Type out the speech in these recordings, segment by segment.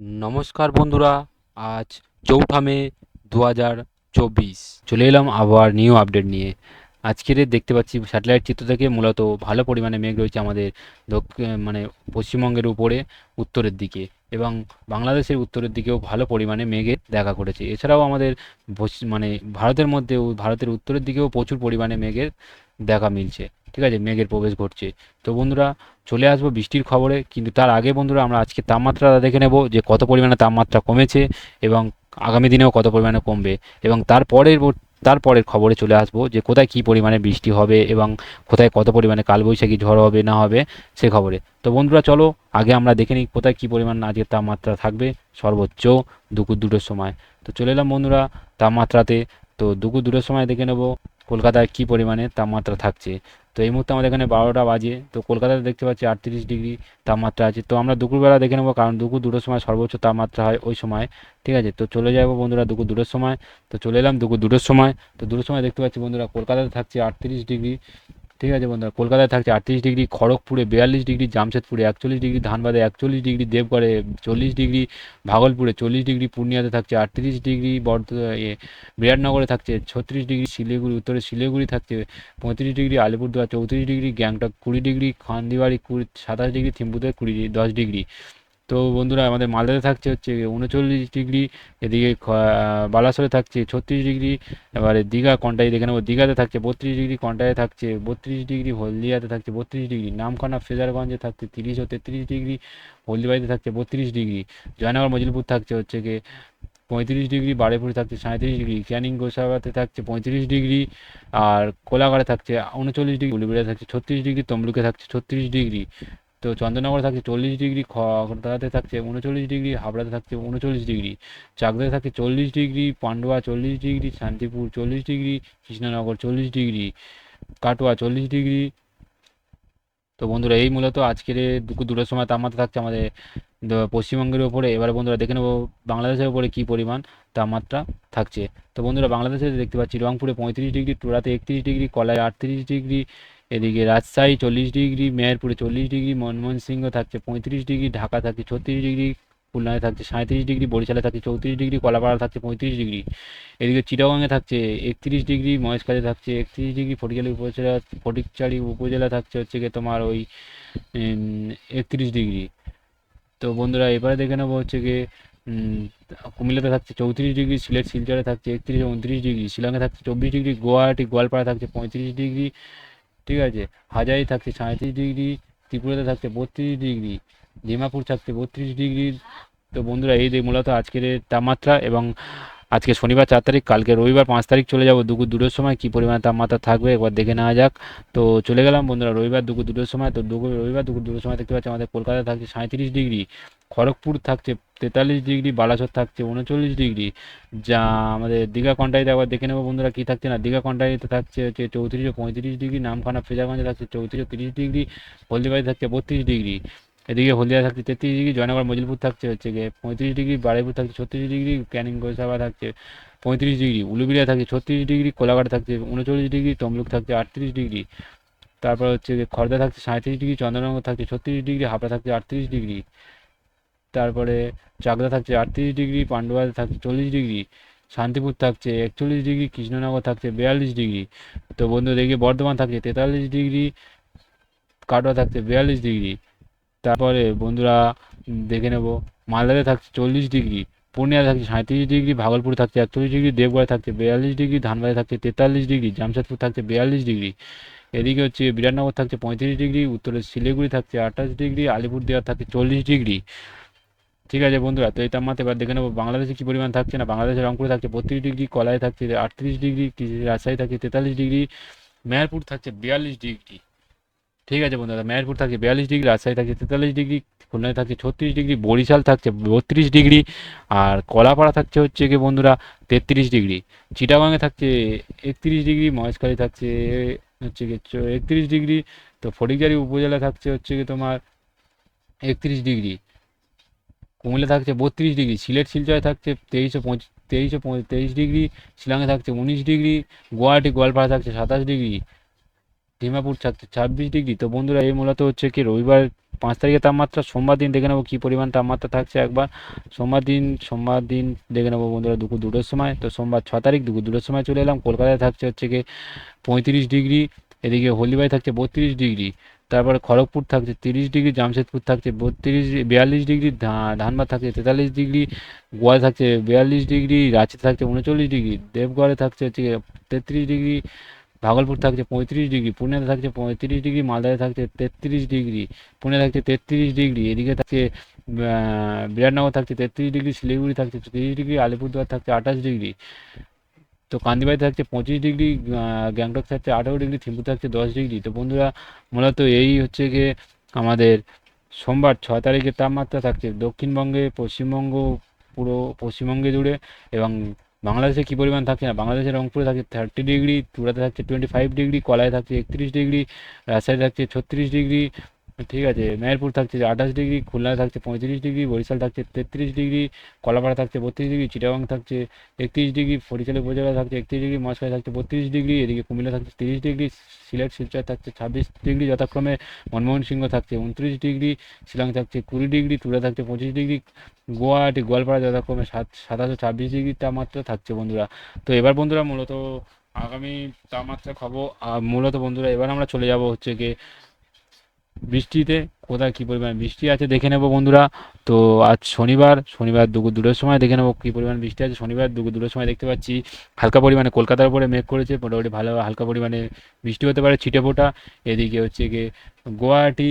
নমস্কার বন্ধুরা, আজ চৌঠা মে দু হাজার চব্বিশ। চলে এলাম আবার নিউ আপডেট নিয়ে। আজকের দেখতে পাচ্ছি স্যাটেলাইট চিত্র থেকে মূলত ভালো পরিমাণে মেঘ রয়েছে আমাদের মানে পশ্চিমবঙ্গের উপরে, উত্তরের দিকে এবং বাংলাদেশের উত্তরের দিকেও ভালো পরিমাণে মেঘের দেখা করেছে। এছাড়াও আমাদের মানে ভারতের মধ্যেও, ভারতের উত্তরের দিকেও প্রচুর পরিমাণে মেঘের দেখা মিলছে। ঠিক আছে, মেঘের প্রবেশ ঘটছে। তো বন্ধুরা, চলে আসব বৃষ্টির খবরে, কিন্তু তার আগে বন্ধুরা আমরা আজকে তাপমাত্রা দেখে নেব, যে কত পরিমাণে তাপমাত্রা কমেছে এবং আগামী দিনেও কত পরিমাণে কমবে। এবং তারপরের তারপরের খবরে চলে আসব, যে কোথায় কী পরিমাণে বৃষ্টি হবে এবং কোথায় কত পরিমাণে কালবৈশাখী ঝড় হবে, না হবে, সে খবরে। তো বন্ধুরা, চলো আগে আমরা দেখে নিই কোথায় কী পরিমাণ আজকের তাপমাত্রা থাকবে, সর্বোচ্চ দুপুর দুটোর সময়। তো চলে এলাম বন্ধুরা তাপমাত্রাতে, তো দুপুর দুটোর সময় দেখে নেব কলকাতায় কী পরিমাণে তাপমাত্রা থাকছে। তো এই মুহূর্তে আমাদের এখানে বারোটা বাজে, তো কলকাতাতে দেখতে পাচ্ছি আটত্রিশ ডিগ্রি তাপমাত্রা আছে। তো আমরা দুপুরবেলা দেখে নেব, কারণ দুপুর দুটোর সময় সর্বোচ্চ তাপমাত্রা হয় ওই সময়, ঠিক আছে? তো চলে যাব বন্ধুরা দুপুর দুটোর সময়। তো চলে এলাম দুপুর দুটোর সময়। তো দুটোর সময় দেখতে পাচ্ছি বন্ধুরা কলকাতাতে থাকছে আটত্রিশ ডিগ্রি। ঠিক আছে বন্ধুরা, কলকাতায় থাকছে আটত্রিশ ডিগ্রি, খড়গপুরে বিয়াল্লিশ ডিগ্রি, জামশেদপুরে একচল্লিশ ডিগ্রি, ধানবাদে একচল্লিশ ডিগ্রি, দেবগড়ে চল্লিশ ডিগ্রি, ভাগলপুরে চল্লিশ ডিগ্রি, পূর্ণিয়াতে থাকছে আটত্রিশ ডিগ্রি, বর্ধ বিরাটনগরে থাকছে ছত্রিশ ডিগ্রি, শিলিগুড়ি, উত্তরে শিলিগুড়ি থাকছে পঁয়ত্রিশ ডিগ্রি, আলিপুরদুয়ার চৌত্রিশ ডিগ্রি, গ্যাংটক কুড়ি ডিগ্রি, খান্দিবাড়ি কুড়ি, সাতাশ ডিগ্রি থিম্পুতে কুড়ি, দশ ডিগ্রি। তো বন্ধুরা, আমাদের মালদাতে থাকছে হচ্ছে উনচল্লিশ ডিগ্রি, এদিকে বালাসোরে থাকছে ছত্রিশ ডিগ্রি, এবারে দীঘা, কন্টাই দেখে নেব। দীঘাতে থাকছে বত্রিশ ডিগ্রি, কন্টাইয়ে থাকছে বত্রিশ ডিগ্রি, হলদিয়াতে থাকছে বত্রিশ ডিগ্রি, নামখানা, ফেজারগঞ্জে থাকছে তিরিশ ও তেত্রিশ ডিগ্রি, হলদিবাড়িতে থাকছে বত্রিশ ডিগ্রি, জয়নগর, মজিলপুর থাকছে হচ্ছে গিয়ে পঁয়ত্রিশ ডিগ্রি বারেপুরে থাকছে সাঁত্রিশ ডিগ্রি, ক্যানিং, গোসাবাতে থাকছে পঁয়ত্রিশ ডিগ্রি, আর কোলাঘাটে থাকছে উনচল্লিশ ডিগ্রি উলিবেড়ে থাকছে ছত্রিশ ডিগ্রি, তমলুকে থাকছে ছত্রিশ ডিগ্রি। তো চন্দননগরে থাকছে চল্লিশ ডিগ্রি খড়দাতে থাকছে উনচল্লিশ ডিগ্রি হাবড়াতে থাকছে উনচল্লিশ ডিগ্রি, চাকদাতে থাকছে চল্লিশ ডিগ্রি, পান্ডুয়া চল্লিশ ডিগ্রি, শান্তিপুর চল্লিশ ডিগ্রি, কৃষ্ণনগর চল্লিশ ডিগ্রি, কাটোয়া চল্লিশ ডিগ্রি। তো বন্ধুরা, এই মূলত আজকের দুটোর সময় তাপমাত্রা থাকছে আমাদের পশ্চিমবঙ্গের ওপরে এবারে বন্ধুরা, দেখে নেব বাংলাদেশের ওপরে কী পরিমাণ তাপমাত্রা থাকছে। তো বন্ধুরা, বাংলাদেশে দেখতে পাচ্ছি রংপুরে পঁয়ত্রিশ ডিগ্রি টুরাতে একত্রিশ ডিগ্রি, কলায় আটত্রিশ ডিগ্রি এদিকে রাজশাহী চল্লিশ ডিগ্রি, মেহেরপুরে চল্লিশ ডিগ্রি, ময়মনসিংহ থাকছে পঁয়ত্রিশ ডিগ্রি, ঢাকা থাকছে ছত্রিশ ডিগ্রি, খুলনায় থাকছে সাঁত্রিশ ডিগ্রি, বরিশালে থাকছে চৌত্রিশ ডিগ্রি কলাপাড়া থাকছে পঁয়ত্রিশ ডিগ্রি। এদিকে চিটাগংয়ে থাকছে একত্রিশ ডিগ্রি মহেশখালী থাকছে একত্রিশ ডিগ্রি, ফটিকচালি উপজেলা ফটিকচারি উপজেলা থাকছে হচ্ছে গিয়ে তোমার ওই একত্রিশ ডিগ্রি। তো বন্ধুরা এবারে দেখে নেব হচ্ছে গিয়ে কুমিল্লাতে থাকছে চৌত্রিশ ডিগ্রি, সিলেট শিলচরে থাকছে একত্রিশ, উনত্রিশ ডিগ্রি, শিলংয়ে থাকছে চব্বিশ ডিগ্রি, গুয়াহাটি গোয়ালপাড়া থাকছে পঁয়ত্রিশ ডিগ্রি ঠিক আছে। হাজারি থাকছে সাঁত্রিশ ডিগ্রি, ত্রিপুরাতে থাকছে বত্রিশ ডিগ্রি, ডিমাপুর থাকছে বত্রিশ ডিগ্রি তো বন্ধুরা, এই মূলত আজকের তাপমাত্রা এবং আজকে শনিবার চার তারিখ, কালকে রবিবার পাঁচ তারিখ চলে যাব দুপুর দুটোর সময়। কী পরিমাণে তাপমাত্রা থাকবে একবার দেখে নেওয়া যাক। তো চলে গেলাম বন্ধুরা রবিবার দুপুর দুটোর সময়। তো দুপুর রবিবার দুপুর দুটোর সময় দেখতে পাচ্ছি আমাদের কলকাতায় থাকছে সাঁত্রিশ ডিগ্রি, খড়গপুর থাকছে তেতাল্লিশ ডিগ্রি, বালাসোর থাকছে উনচল্লিশ ডিগ্রি। যা আমাদের দীঘা কন্টাইতে একবার দেখে নেব বন্ধুরা কী থাকছে না। দীঘা কন্টাইতে থাকছে হচ্ছে চৌত্রিশ পঁয়ত্রিশ ডিগ্রি, নামখানা ফ্রেজারগঞ্জে থাকছে চৌত্রিশ তিরিশ ডিগ্রি হলদিবাড়ি থাকছে বত্রিশ ডিগ্রি। এদিকে হলদিয়া থাকছে তেত্রিশ ডিগ্রি, জয়নগর, মজিলপুর থাকছে হচ্ছে গিয়ে পঁয়ত্রিশ ডিগ্রি, বারুইপুর থাকছে ছত্রিশ ডিগ্রি, ক্যানিং গোসাবা থাকছে পঁয়ত্রিশ ডিগ্রি উলুবিড়িয়া থাকছে ছত্রিশ ডিগ্রি, কোলাঘাট থাকছে উনচল্লিশ ডিগ্রি, তমলুক থাকছে আটত্রিশ ডিগ্রি। তারপর হচ্ছে গিয়ে খড়দা থাকছে সাঁত্রিশ ডিগ্রি, চন্দ্রনগর থাকছে ছত্রিশ ডিগ্রি, হাবড়া থাকছে আটত্রিশ ডিগ্রি। তারপরে চাকদা থাকছে আটত্রিশ ডিগ্রি পান্ডুয়া থাকছে চল্লিশ ডিগ্রি, শান্তিপুর থাকছে একচল্লিশ ডিগ্রি, কৃষ্ণনগর থাকছে বিয়াল্লিশ ডিগ্রি। তো বন্ধু দেখি বর্ধমান থাকছে তেতাল্লিশ ডিগ্রি, কাটোয়া থাকছে বিয়াল্লিশ ডিগ্রি। তারপরে বন্ধুরা দেখে নেব। মালদাতে থাকছে চল্লিশ ডিগ্রি পূর্ণিয়া থাকছে সাঁত্রিশ ডিগ্রি, ভাগলপুর থাকছে একচল্লিশ ডিগ্রি, দেবগড়ে থাকছে বিয়াল্লিশ ডিগ্রি, ধানবাদে থাকছে তেতাল্লিশ ডিগ্রি, জামশেদপুর থাকছে বিয়াল্লিশ ডিগ্রি। এদিকে হচ্ছে বিরাটনগর থাকছে পঁয়ত্রিশ ডিগ্রি, উত্তরে শিলিগুড়ি থাকছে আঠাশ ডিগ্রি, আলিপুরদুয়ার থাকছে চল্লিশ ডিগ্রি। ঠিক আছে বন্ধুরা, তো এই তাপমাত্রা এবার দেখে নেব বাংলাদেশে কী পরিমাণ থাকছে না। বাংলাদেশের রংপুরে থাকছে বত্রিশ ডিগ্রি কলায় থাকছে আটত্রিশ ডিগ্রি রাজশাহী থাকছে তেতাল্লিশ ডিগ্রি, মেহেরপুর থাকছে বিয়াল্লিশ ডিগ্রি। ঠিক আছে বন্ধুরা, মেহেরপুর থাকছে বিয়াল্লিশ ডিগ্রি, রাজশাহী থাকছে তেতাল্লিশ ডিগ্রি, খুলনায় থাকছে ছত্রিশ ডিগ্রি, বরিশাল থাকছে বত্রিশ ডিগ্রি, আর কলাপাড়া থাকছে হচ্ছে কি বন্ধুরা তেত্রিশ ডিগ্রি, চিটাগাঙে থাকছে একত্রিশ ডিগ্রি, মহেশখালী থাকছে হচ্ছে গিয়ে একত্রিশ ডিগ্রি, তো ফটিকজারি উপজেলা থাকছে হচ্ছে কি তোমার একত্রিশ ডিগ্রি, কুমিল্লা থাকছে বত্রিশ ডিগ্রি, সিলেট, শিলচরে থাকছে তেইশশো পঁচিশ তেইশশো তেইশ ডিগ্রি, শিলংয়ে থাকছে উনিশ ডিগ্রি, গুয়াহাটি গোয়ালপাড়া থাকছে সাতাশ ডিগ্রি ডিমাপুর ছাব্বিশ ডিগ্রি। তো বন্ধুরা, এই মূলত হচ্ছে কি, রবিবার পাঁচ তারিখের তাপমাত্রা, সোমবার দিন দেখে নেব কী পরিমাণ তাপমাত্রা থাকছে একবার। সোমবার দিন সোমবার দিন দেখে নেব বন্ধুরা দুপুর দুটোর সময়। তো সোমবার ছ তারিখ দুপুর দুটোর সময় চলে এলাম। কলকাতায় থাকছে হচ্ছে গিয়ে পঁয়ত্রিশ ডিগ্রি। এদিকে হলদিবাই থাকছে বত্রিশ ডিগ্রি। তারপরে খড়গপুর থাকছে তিরিশ ডিগ্রি, জামশেদপুর থাকছে বত্রিশ, বিয়াল্লিশ ডিগ্রি ধানবাদ থাকছে তেতাল্লিশ ডিগ্রি গোয়া থাকছে বিয়াল্লিশ ডিগ্রি রাঁচিতে থাকছে উনচল্লিশ ডিগ্রি, দেবগড়ে থাকছে হচ্ছে তেত্রিশ ডিগ্রি ভাগলপুর থাকছে পঁয়ত্রিশ ডিগ্রি পুনেতে থাকছে পঁয়ত্রিশ ডিগ্রি, মালদায় থাকছে তেত্রিশ ডিগ্রি, পুনে থাকছে তেত্রিশ ডিগ্রি, এদিকে থাকছে বিরাটনগর থাকছে তেত্রিশ ডিগ্রি, শিলিগুড়ি থাকছে তিরিশ ডিগ্রি, আলিপুরদুয়ার থাকছে আঠাশ ডিগ্রি। তো কান্দিবাড়ি থাকছে পঁচিশ ডিগ্রি গ্যাংটক থাকছে আঠারো ডিগ্রি, থিম্পু থাকছে দশ ডিগ্রি। তো বন্ধুরা, মূলত এই হচ্ছে গিয়ে আমাদের সোমবার ছ তারিখের তাপমাত্রা থাকছে দক্ষিণবঙ্গে, পশ্চিমবঙ্গ পুরো, পশ্চিমবঙ্গে জুড়ে এবং বাংলাদেশে কী পরিমাণ থাকছে না? বাংলাদেশের রংপুরে থাকছে থার্টি ডিগ্রি চূড়াতে থাকছে টোয়েন্টি ফাইভ ডিগ্রি কলায় থাকছে একত্রিশ ডিগ্রি রাজশাহী থাকছে ছত্রিশ ডিগ্রি ঠিক আছে মেহেরপুর থাকছে আঠাশ ডিগ্রি, খুলনা থাকছে পঁয়ত্রিশ ডিগ্রি, বরিশাল থাকছে তেত্রিশ ডিগ্রি, কলাপাড়া থাকছে বত্রিশ ডিগ্রি, চিটাগাং থাকছে একত্রিশ ডিগ্রি ফরিচালি উপজেলা থাকছে একত্রিশ ডিগ্রি মশকায় থাকছে বত্রিশ ডিগ্রি, এদিকে কুমিল্লা থাকছে তিরিশ ডিগ্রি, সিলেট, শিলচর থাকছে ছাব্বিশ ডিগ্রি, যথাক্রমে মনমোহন সিংহ থাকছে উনত্রিশ ডিগ্রি, শিলং থাকছে কুড়ি ডিগ্রি, তুরা থাকছে পঁচিশ ডিগ্রি গুয়াহাটি গোয়ালপাড়া যথাক্রমে সাত, সাতাশো ছাব্বিশ ডিগ্রি তাপমাত্রা থাকছে বন্ধুরা। তো এবার বন্ধুরা মূলত আগামী তাপমাত্রা খাব আর মূলত বন্ধুরা এবার আমরা চলে যাব হচ্ছে গিয়ে বৃষ্টিতে, কোথায় কী পরিমাণ বৃষ্টি আছে দেখে নেব বন্ধুরা। তো আজ শনিবার শনিবার দুপুর দুটোর সময় দেখে নেব কী পরিমাণ বৃষ্টি আছে। শনিবার দুপুর দুটোর সময় দেখতে পাচ্ছি, হালকা পরিমাণে কলকাতার উপরে মেঘ করেছে, মোটামুটি ভালো, হালকা পরিমাণে বৃষ্টি হতে পারে ছিটে ফোটা এদিকে হচ্ছে গিয়ে গুয়াহাটি,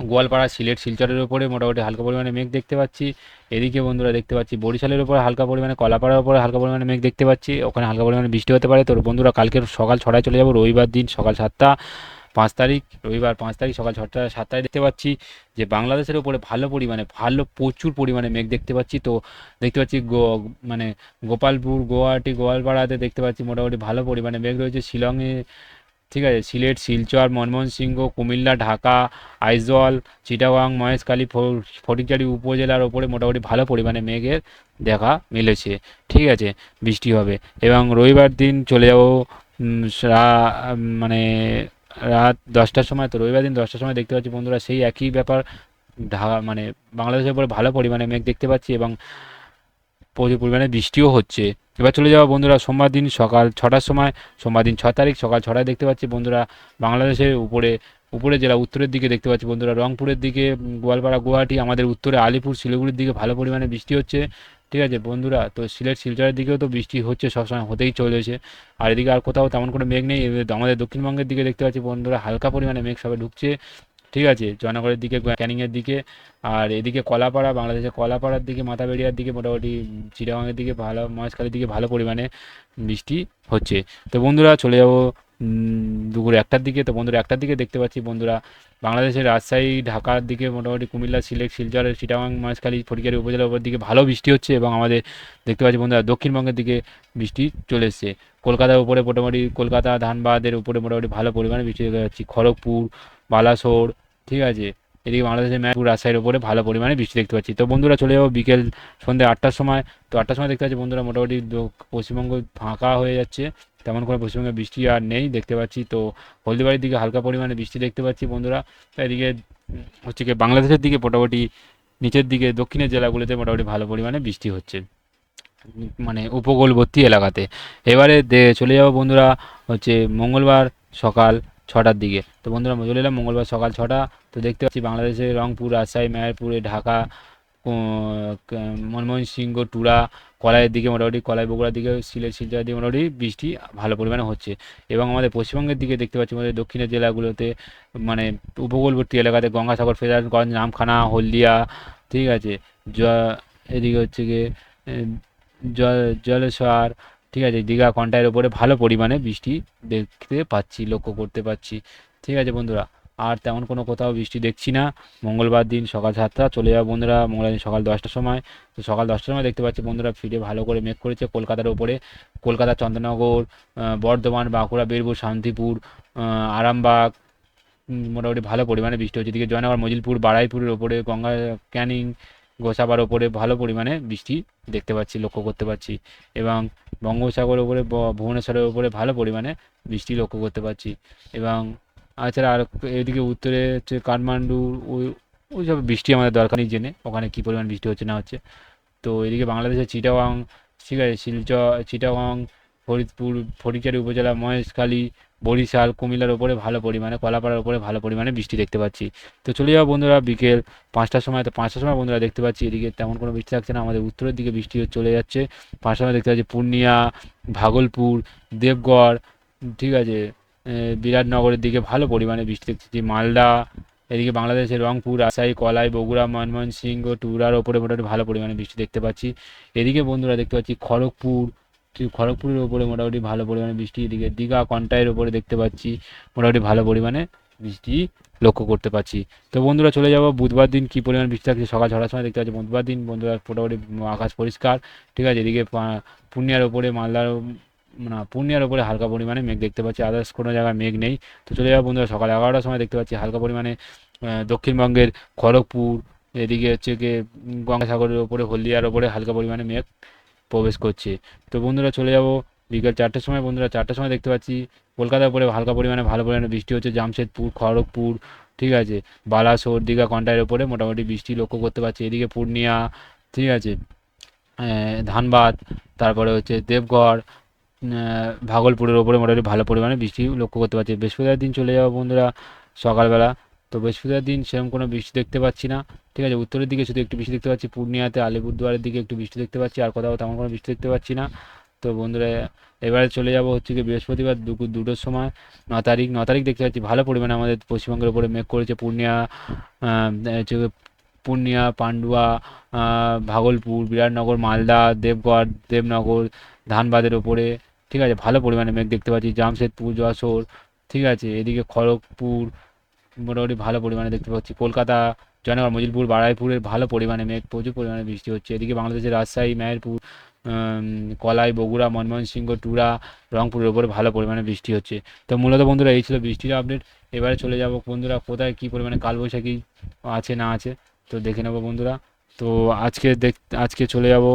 গোয়ালপাড়া, সিলেট, শিলচরের উপরে মোটামুটি হালকা পরিমাণে মেঘ দেখতে পাচ্ছি। এদিকে বন্ধুরা দেখতে পাচ্ছি বরিশালের উপরে হালকা পরিমাণে, কলাপাড়ার উপরে হালকা পরিমাণে মেঘ দেখতে পাচ্ছি। ওখানে হালকা পরিমাণে বৃষ্টি হতে পারে। তো বন্ধুরা কালকের সকাল ছটায় চলে যাব, রবিবার দিন সকাল সাতটা। পাঁচ তারিখ, রবিবার পাঁচ তারিখ, সকাল ছটা, সাতটায় দেখতে পাচ্ছি যে বাংলাদেশের উপরে ভালো পরিমাণে, ভালো প্রচুর পরিমাণে মেঘ দেখতে পাচ্ছি। তো দেখতে পাচ্ছি মানে গোপালপুর, গুয়াহাটি, গোয়ালপাড়াতে দেখতে পাচ্ছি মোটামুটি ভালো পরিমাণে মেঘ রয়েছে। শিলংয়ে, ঠিক আছে, সিলেট, শিলচর মনমোহন সিংহ কুমিল্লা, ঢাকা, আইজল, চিটাগাং, মহেশখালী, ফ- ফটিকচারি উপজেলার ওপরে মোটামুটি ভালো পরিমাণে মেঘের দেখা মিলেছে। ঠিক আছে, বৃষ্টি হবে। এবং রবিবার দিন চলে যাব মানে রাত দশটার সময় তো, রবিবার দিন দশটার সময় দেখতে পাচ্ছি বন্ধুরা সেই একই ব্যাপার। ঢাকা মানে বাংলাদেশের উপরে ভালো পরিমাণে মেঘ দেখতে পাচ্ছি এবং প্রচুর পরিমাণে বৃষ্টিও হচ্ছে। এবার চলে যাওয়া বন্ধুরা সোমবার দিন সকাল ছটার সময়, সোমবার দিন ছ তারিখ সকাল ছটায় দেখতে পাচ্ছি বন্ধুরা বাংলাদেশের উপরে উপরে জেলা উত্তরের দিকে দেখতে পাচ্ছি বন্ধুরা রংপুরের দিকে, গোয়ালপাড়া, গুয়াহাটি, আমাদের উত্তরে আলিপুর, শিলিগুড়ির দিকে ভালো পরিমাণে বৃষ্টি হচ্ছে। ঠিক আছে, বন্ধুরা, তো সিলেট শিলচরের দিকেও তো বৃষ্টি হচ্ছে, সবসময় হতেই চলেছে। আর এদিকে আর কোথাও তেমন কোনো মেঘ নেই আমাদের দক্ষিণবঙ্গের দিকে দেখতে পাচ্ছি বন্ধুরা, হালকা পরিমাণে মেঘ সবে ঢুকছে। ঠিক আছে, জয়নগরের দিকে ক্যানিংয়ের দিকে, আর এদিকে কলাপাড়া, বাংলাদেশের কলাপাড়ার দিকে, মাথাবেড়িয়ার দিকে মোটামুটি চিটাগাংয়ের দিকে ভালো, মহেশখালীর দিকে ভালো পরিমাণে বৃষ্টি হচ্ছে। তো বন্ধুরা, চলে যাব দুপুর একটার দিকে তো বন্ধুরা একটার দিকে দেখতে পাচ্ছি বন্ধুরা। বাংলাদেশের রাজশাহী, ঢাকার দিকে মোটামুটি কুমিল্লা, সিলেট, শিলচর, চিটাগাং মহেশখালী ফটিকারি উপজেলার উপর দিকে ভালো বৃষ্টি হচ্ছে এবং আমাদের দেখতে পাচ্ছি বন্ধুরা দক্ষিণবঙ্গের দিকে বৃষ্টি চলে এসছে। কলকাতার উপরে মোটামুটি কলকাতা, ধানবাদের উপরে মোটামুটি ভালো পরিমাণে বৃষ্টি দেখতে পাচ্ছি খড়গপুর, বালাসোর, ঠিক আছে? এদিকে বাংলাদেশের মেহেরপুর রাজশাহীর উপরে ভালো পরিমাণে বৃষ্টি দেখতে পাচ্ছি। তো বন্ধুরা চলে যাব বিকেল সন্ধ্যে আটটার সময়। তো আটটার সময় দেখতে পাচ্ছি বন্ধুরা মোটামুটি পশ্চিমবঙ্গ ফাঁকা হয়ে যাচ্ছে। তেমন কোনো পশ্চিমবঙ্গে বৃষ্টি আর নেই, দেখতে পাচ্ছি তো হলদিবাড়ির দিকে হালকা পরিমাণে বৃষ্টি দেখতে পাচ্ছি বন্ধুরা। এদিকে হচ্ছে কি বাংলাদেশের দিকে মোটামুটি নিচের দিকে দক্ষিণের জেলাগুলোতে মোটামুটি ভালো পরিমাণে বৃষ্টি হচ্ছে মানে উপকূলবর্তী এলাকাতে। এবারে চলে যাব বন্ধুরা হচ্ছে মঙ্গলবার সকাল ছটার দিকে। তো বন্ধুরা চলে এলাম মঙ্গলবার সকাল ছটা, তো দেখতে পাচ্ছি বাংলাদেশের রংপুর, রাজশাহী, মেহেরপুরে, ঢাকা মনমোহন সিংহ টুরা কলাইয়ের দিকে মোটামুটি, কলাই বগুড়ার দিকে সিলেট শিলচরের দিকে মোটামুটি বৃষ্টি ভালো পরিমাণে হচ্ছে। এবং আমাদের পশ্চিমবঙ্গের দিকে দেখতে পাচ্ছি, আমাদের দক্ষিণের জেলাগুলোতে মানে উপকূলবর্তী এলাকাতে গঙ্গাসাগর ফেজারগঞ্জ নামখানা, হলদিয়া, ঠিক আছে এদিকে হচ্ছে গিয়ে জল জলেশ্বর, ঠিক আছে, দীঘা, কন্টাইয়ের ওপরে ভালো পরিমাণে বৃষ্টি দেখতে পাচ্ছি, লক্ষ্য করতে পাচ্ছি। ঠিক আছে বন্ধুরা আর তেমন কোনো কোথাও বৃষ্টি দেখছি না। মঙ্গলবার দিন সকাল সাতটা চলে যাব বন্ধুরা, মঙ্গলবার দিন সকাল দশটার সময়। তো সকাল দশটার সময় দেখতে পাচ্ছি বন্ধুরা ফিরে ভালো করে মেঘ করেছে কলকাতার ওপরে। কলকাতা, চন্দ্রনগর বর্ধমান, বাঁকুড়া, বীরভূম, শান্তিপুর আরামবাগ মোটামুটি ভালো পরিমাণে বৃষ্টি হচ্ছে। এদিকে জয়নগর, মজিলপুর, বারাইপুরের ওপরে, গঙ্গা ক্যানিং, গোসাবার ওপরে ভালো পরিমাণে বৃষ্টি দেখতে পাচ্ছি, লক্ষ্য করতে পারছি এবং বঙ্গোপসাগরের ওপরে ভুবনেশ্বরের ওপরে ভালো পরিমাণে বৃষ্টি লক্ষ্য করতে পারছি এবং তাছাড়া আর এদিকে উত্তরে হচ্ছে কাঠমান্ডু ওই ওই সব বৃষ্টি আমাদের দরকার নেই জেনে, ওখানে কী পরিমাণ বৃষ্টি হচ্ছে না হচ্ছে। তো এদিকে বাংলাদেশের চিটাগাং, ঠিক আছে, শিলচর, চিটাগাং, ফরিদপুর ফটিকচারি উপজেলা, মহেশখালী, বরিশাল, কুমিল্লার ওপরে ভালো পরিমাণে, কলাপাড়ার ওপরে ভালো পরিমাণে বৃষ্টি দেখতে পাচ্ছি। তো চলে যাওয়া বন্ধুরা বিকেল পাঁচটার সময়, তো পাঁচটার সময় বন্ধুরা দেখতে পাচ্ছি এদিকে তেমন কোনো বৃষ্টি থাকছে না, আমাদের উত্তরের দিকে বৃষ্টি চলে যাচ্ছে। পাঁচটার সময় দেখতে পাচ্ছি পূর্ণিয়া, ভাগলপুর, দেবগড়, ঠিক আছে বিরাটনগরের দিকে ভালো পরিমাণে বৃষ্টি দেখতেছি মালদা, এদিকে বাংলাদেশের রংপুর, রাজশাহী, কলাই, বগুড়া, ময়মনসিংহ, টুরার ওপরে মোটামুটি ভালো পরিমাণে বৃষ্টি দেখতে পাচ্ছি। এদিকে বন্ধুরা দেখতে পাচ্ছি খড়গপুর খড়গপুরের ওপরে মোটামুটি ভালো পরিমাণে বৃষ্টি। এদিকে দীঘা, কন্টাইয়ের ওপরে দেখতে পাচ্ছি মোটামুটি ভালো পরিমাণে বৃষ্টি লক্ষ্য করতে পাচ্ছি। তো বন্ধুরা চলে যাব, বুধবার দিন কী পরিমাণ বৃষ্টি থাকছে সকাল ছটার সময় দেখতে পাচ্ছি। বুধবার দিন বন্ধুরা মোটামুটি আকাশ পরিষ্কার, ঠিক আছে? এদিকে পূর্ণিয়ার ওপরে, মালদার না পূর্ণিয়ার ওপরে হালকা পরিমাণে মেঘ দেখতে পাচ্ছি, আদার্স কোনো জায়গায় মেঘ নেই। তো চলে যাব বন্ধুরা, সকাল এগারোটার সময় দেখতে পাচ্ছি হালকা পরিমাণে দক্ষিণবঙ্গের খড়গপুর, এদিকে হচ্ছে গিয়ে গঙ্গাসাগরের ওপরে হলদিয়ার ওপরে হালকা পরিমাণে মেঘ প্রবেশ করছে। তো বন্ধুরা, চলে যাব বিকেল চারটের সময়। বন্ধুরা, চারটের সময় দেখতে পাচ্ছি কলকাতার উপরে হালকা পরিমাণে, ভালো পরিমাণে বৃষ্টি হচ্ছে। জামশেদপুর, খড়গপুর, ঠিক আছে? বালাসোর, দীঘা, কন্টাইয়ের ওপরে মোটামুটি বৃষ্টি লক্ষ্য করতে পারছি এদিকে পূর্ণিয়া, ঠিক আছে? ধানবাদ, তারপরে হচ্ছে দেবগড় ভাগলপুরের ওপরে মোটামুটি ভালো পরিমাণে বৃষ্টি লক্ষ্য করতে পারছি। বৃহস্পতিবার দিন চলে যাব বন্ধুরা, সকালবেলা। তো বৃহস্পতিবার দিন সেরকম কোনো বৃষ্টি দেখতে পাচ্ছি না। ঠিক আছে, উত্তরের দিকে শুধু একটু বৃষ্টি দেখতে পাচ্ছি, পূর্ণিয়াতে, আলিপুরদুয়ারের দিকে একটু বৃষ্টি দেখতে পাচ্ছি, আর কোথাও তেমন কোনো বৃষ্টি দেখতে পাচ্ছি না। তো বন্ধুরা, এবারে চলে যাব হচ্ছে কি বৃহস্পতিবার দুপুর দুটোর সময়, ন তারিখ ন তারিখ দেখতে পাচ্ছি ভালো পরিমাণে আমাদের পশ্চিমবঙ্গের উপরে মেঘ করেছে, পূর্ণিয়া হচ্ছে পূর্ণিয়া, পান্ডুয়া ভাগলপুর, বিরাটনগর, মালদা, দেবগড়, দেবনগর, ধানবাদের ওপরে। ঠিক আছে, ভালো পরিমাণে মেঘ দেখতে পাচ্ছি, জামশেদপুর, যশোর, ঠিক আছে, এদিকে খড়গপুর, মোটামুটি ভালো পরিমাণে দেখতে পাচ্ছি, কলকাতা, জয়নগর, মজিলপুর, বারাইপুরের ভালো পরিমাণে মেঘ, প্রচুর পরিমাণে বৃষ্টি হচ্ছে, এদিকে বাংলাদেশের রাজশাহী, মেহেরপুর কলাই, বগুড়া, ময়মনসিংহ, টুরা, রংপুরের ওপরে ভালো পরিমাণে বৃষ্টি হচ্ছে। তো মূলত বন্ধুরা, এই ছিল বৃষ্টির আপডেট এবারে চলে যাব বন্ধুরা, কোথায় কী পরিমাণে কালবৈশাখী আছে না আছে, তো দেখে নেব বন্ধুরা। তো আজকে দেখ, আজকে চলে যাব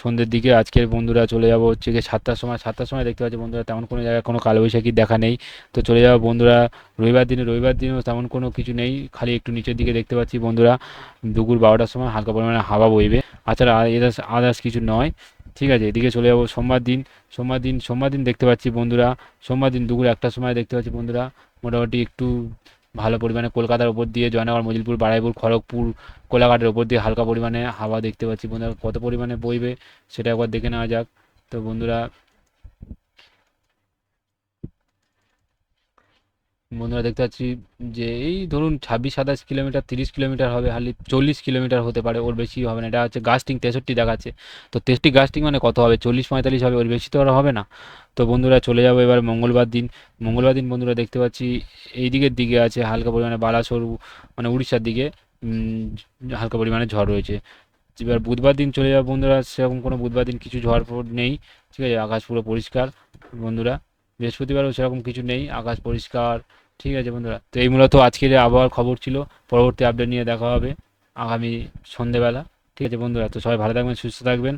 সন্ধ্যের দিকে আজকের বন্ধুরা চলে যাব হচ্ছে গিয়ে সাতটার সময় সাতটার সময় দেখতে পাচ্ছি বন্ধুরা তেমন কোনো জায়গায় কোনো কালবৈশাখী দেখা নেই। তো চলে যাব বন্ধুরা রবিবার দিনে, রবিবার দিনেও তেমন কোনো কিছু নেই, খালি একটু নিচের দিকে দেখতে পাচ্ছি বন্ধুরা দুপুর বারোটার সময় হালকা পরিমাণে হাওয়া বইবে। আছাড়া আদার্স আদার্স কিছু নয়, ঠিক আছে, এদিকে চলে যাব সোমবার দিন সোমবার দিন সোমবার দিন দেখতে পাচ্ছি বন্ধুরা, সোমবার দিন দুপুর একটার সময় দেখতে পাচ্ছি বন্ধুরা, মোটামুটি একটু ভালো পরিমাণে কলকাতার ওপর দিয়ে, জয়নগর, মজিলপুর, বারাইপুর, খড়গপুর, কোলাঘাটের উপর দিয়ে হালকা পরিমাণে হাওয়া দেখতে পাচ্ছি। বন্ধুরা, কত পরিমাণে বইবে সেটা একবার দেখে নেওয়া যাক। তো বন্ধুরা বন্ধুরা দেখতে পাচ্ছি যে এই ধরুন ছাব্বিশ, সাতাশ কিলোমিটার, তিরিশ কিলোমিটার হবে, হালি চল্লিশ কিলোমিটার হতে পারে, ওর বেশি হবে না। এটা হচ্ছে গাস্টিং, তেষট্টি দেখাচ্ছে। তো তেষট্টি গাস্টিং মানে কত হবে? চল্লিশ, পঁয়তাল্লিশ হবে, ওর বেশি তো আর হবে না। তো বন্ধুরা চলে যাব এবার মঙ্গলবার দিন। মঙ্গলবার দিন বন্ধুরা দেখতে পাচ্ছি এই দিকের দিকে আছে হালকা পরিমাণে বালাসোর মানে উড়িষ্যার দিকে হালকা পরিমাণে ঝড় রয়েছে। এবার বুধবার দিন চলে যাব বন্ধুরা, সেরকম কোনো বুধবার দিন কিছু ঝড় ফড় নেই। ঠিক আছে, আকাশ পুরো পরিষ্কার বন্ধুরা। বৃহস্পতিবারও সেরকম কিছু নেই, আকাশ পরিষ্কার ঠিক আছে বন্ধুরা, তো এই মূলত আজকের আবহাওয়ার খবর ছিল। পরবর্তী আপডেট নিয়ে দেখা হবে আগামী সন্ধেবেলা। ঠিক আছে বন্ধুরা, তো সবাই ভালো থাকবেন, সুস্থ থাকবেন।